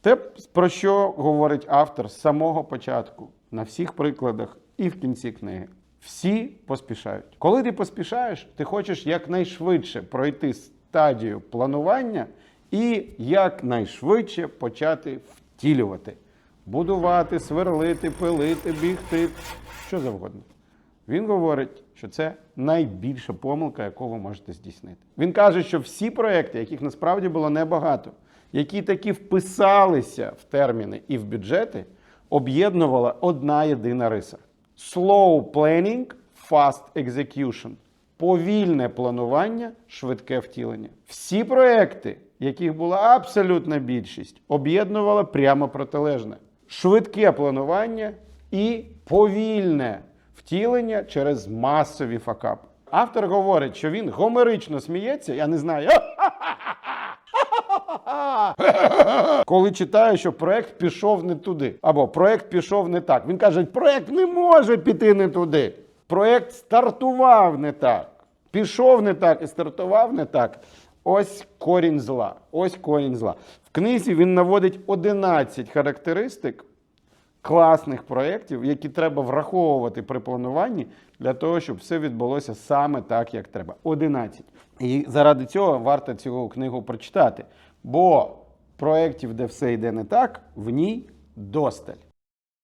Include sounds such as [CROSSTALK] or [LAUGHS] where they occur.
Те, про що говорить автор з самого початку, на всіх прикладах і в кінці книги. Всі поспішають. Коли ти поспішаєш, ти хочеш якнайшвидше пройти стадію планування і якнайшвидше почати втілювати, будувати, сверлити, пилити, бігти, що завгодно. Він говорить, що це найбільша помилка, яку ви можете здійснити. Він каже, що всі проекти, яких насправді було небагато, які таки вписалися в терміни і в бюджети, об'єднувала одна єдина риса: slow planning, fast execution. Повільне планування, швидке втілення. Всі проекти, яких була абсолютна більшість, об'єднувала прямо протилежне: швидке планування і повільне втілення через масові факапи. Автор говорить, що він гомерично сміється, я не знаю. [LAUGHS] [LAUGHS] Коли читаю, що проект пішов не туди, або проект пішов не так. Він каже, проект не може піти не туди. Проект стартував не так, пішов не так і стартував не так. Ось корінь зла. Ось корінь зла. В книзі він наводить 11 характеристик класних проєктів, які треба враховувати при плануванні для того, щоб все відбулося саме так, як треба. 11. І заради цього варто цю книгу прочитати. Бо проєктів, де все йде не так, в ній досталь.